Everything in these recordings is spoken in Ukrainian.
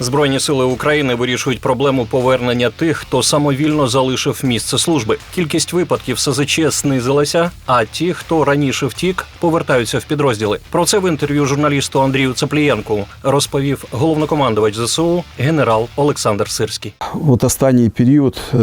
Збройні сили України вирішують проблему повернення тих, хто самовільно залишив місце служби. Кількість випадків СЗЧ знизилася, а ті, хто раніше втік, повертаються в підрозділи. Про це в інтерв'ю журналісту Андрію Цеплієнку розповів головнокомандувач ЗСУ генерал Олександр Сирський. От останній період е,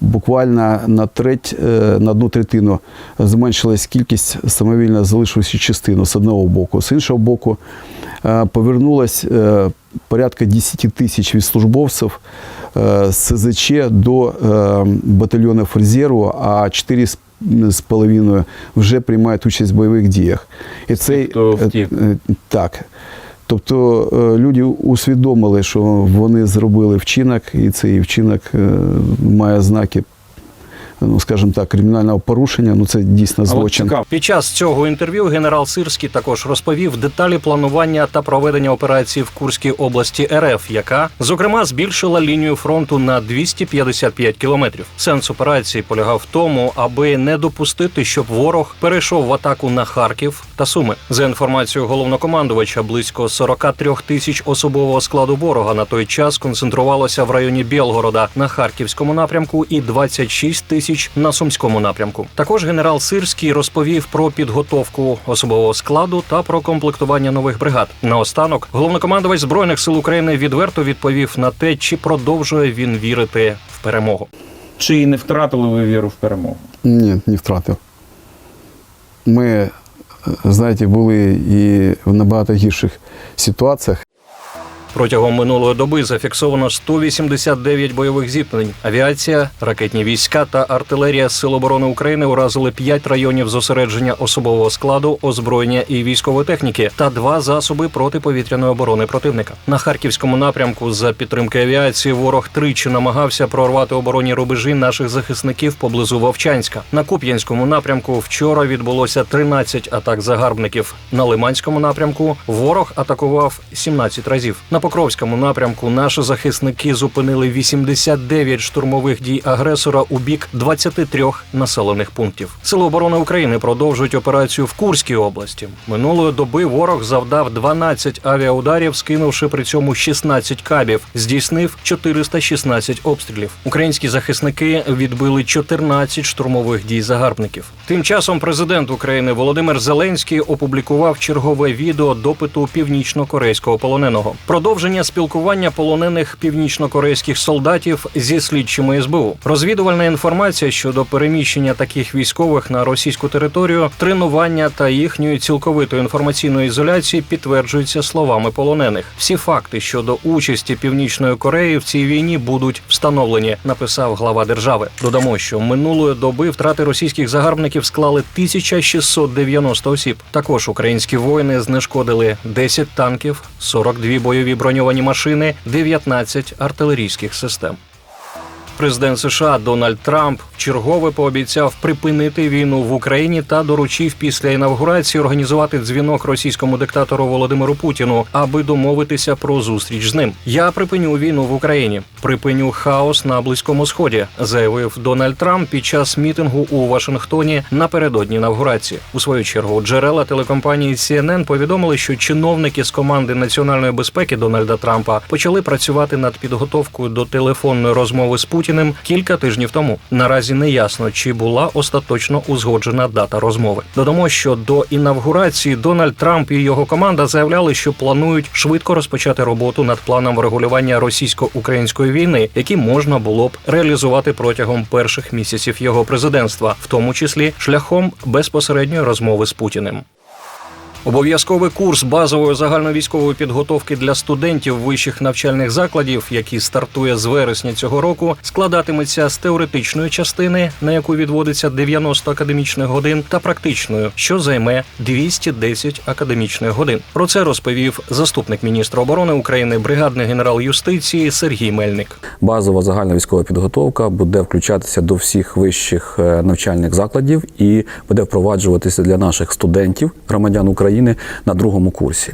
буквально на треть, е, на одну третину зменшилась кількість самовільно залишившись частину з одного боку. З іншого боку, повернулось е, порядка 10 тисяч військовослужбовців е, з СЗЧ до е, батальйонів резерву, а 4 з половиною вже приймають участь в бойових діях. І цей е, е, так. Тобто е, люди усвідомили, що вони зробили вчинок, і цей вчинок е, має знаки, ну скажімо так, кримінального порушення. Ну це дійсно злочин. Під час цього інтерв'ю генерал Сирський також розповів деталі планування та проведення операції в Курській області РФ, яка зокрема збільшила лінію фронту на 255 кілометрів. Сенс операції полягав в тому, аби не допустити, щоб ворог перейшов в атаку на Харків та Суми. За інформацією головнокомандувача, близько 43 тисяч особового складу ворога на той час концентрувалося в районі Білгорода на харківському напрямку і 26 тисяч на сумському напрямку. Також генерал Сирський розповів про підготовку особового складу та про комплектування нових бригад. Наостанок головнокомандувач збройних сил України відверто відповів на те, чи продовжує він вірити в перемогу. чи не втратили ви віру в перемогу? Ні, не втратив. Ми, е, знаєте, були і в набагато гірших ситуаціях. Протягом минулої доби зафіксовано 189 бойових зіткнень. Авіація, ракетні війська та артилерія Сил оборони України уразили 5 районів зосередження особового складу, озброєння і військової техніки та два засоби протиповітряної оборони противника. На харківському напрямку за підтримки авіації ворог тричі намагався прорвати оборонні рубежі наших захисників поблизу Вовчанська. На Куп'янському напрямку вчора відбулося 13 атак загарбників. На Лиманському напрямку ворог атакував 17 разів. На Покровському напрямку наші захисники зупинили 89 штурмових дій агресора у бік 23 населених пунктів. Сили оборони України продовжують операцію в Курській області. Минулої доби ворог завдав 12 авіаударів, скинувши при цьому 16 кабів, здійснив 416 обстрілів. Українські захисники відбили 14 штурмових дій загарбників. Тим часом президент України Володимир Зеленський опублікував чергове відео допиту північно-корейського полоненого. Продовження спілкування полонених північно-корейських солдатів зі слідчими СБУ. Розвідувальна інформація щодо переміщення таких військових на російську територію, тренування та їхньої цілковитої інформаційної ізоляції підтверджуються словами полонених. Всі факти щодо участі Північної Кореї в цій війні будуть встановлені, написав глава держави. Додамо, що минулої доби втрати російських загарбників склали 1690 осіб. Також українські воїни знешкодили 10 танків, 42 бойові броньовані машини, 19 артилерійських систем. Президент США Дональд Трамп вчергове пообіцяв припинити війну в Україні та доручив після інавгурації організувати дзвінок російському диктатору Володимиру Путіну, аби домовитися про зустріч з ним. Я припиню війну в Україні, припиню хаос на близькому сході, заявив Дональд Трамп під час мітингу у Вашингтоні напередодні інавгурації. У свою чергу джерела телекомпанії CNN повідомили, що чиновники з команди національної безпеки Дональда Трампа почали працювати над підготовкою до телефонної розмови з Путіним кілька тижнів тому. Наразі не ясно, чи була остаточно узгоджена дата розмови. Додамо, що до інавгурації Дональд Трамп і його команда заявляли, що планують швидко розпочати роботу над планом врегулювання російсько-української війни, які можна було б реалізувати протягом перших місяців його президентства, в тому числі шляхом безпосередньої розмови з Путіним. Обов'язковий курс базової загальновійськової підготовки для студентів вищих навчальних закладів, який стартує з вересня цього року, складатиметься з теоретичної частини, на яку відводиться 90 академічних годин, та практичною, що займе 210 академічних годин. Про це розповів заступник міністра оборони України, бригадний генерал юстиції Сергій Мельник. Базова загальна військова підготовка буде включатися до всіх вищих е, навчальних закладів і буде впроваджуватися для наших студентів, громадян України України на другому курсі.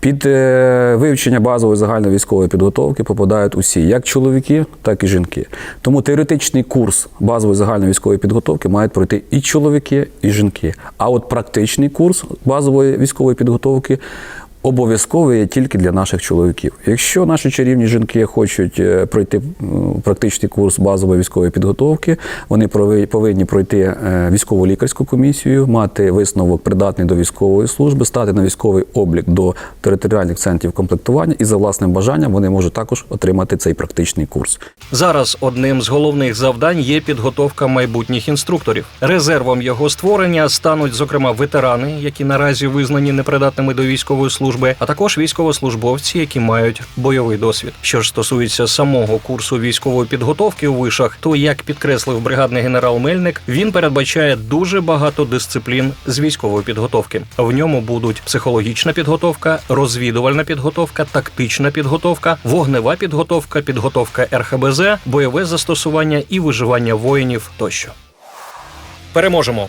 Під е, вивчення базової загальновійськової підготовки попадають усі, як чоловіки, так і жінки. Тому теоретичний курс базової загальновійськової підготовки мають пройти і чоловіки, і жінки. А от практичний курс базової військової підготовки обов'язковий є тільки для наших чоловіків. Якщо наші чарівні жінки хочуть е, пройти практичний курс базової військової підготовки, вони повинні пройти е, військово-лікарську комісію, мати висновок придатний до військової служби, стати на військовий облік до територіальних центрів комплектування і за власним бажанням вони можуть також отримати цей практичний курс. Зараз одним з головних завдань є підготовка майбутніх інструкторів. Резервом його створення стануть, зокрема, ветерани, які наразі визнані непридатними до військової служби, а також військовослужбовці, які мають бойовий досвід. Що ж стосується самого курсу військової підготовки у вишах, то як підкреслив бригадний генерал Мельник, він передбачає дуже багато дисциплін з військової підготовки. В ньому будуть психологічна підготовка, розвідувальна підготовка, тактична підготовка, вогнева підготовка, підготовка РХБЗ, бойове застосування і виживання воїнів тощо. Переможемо.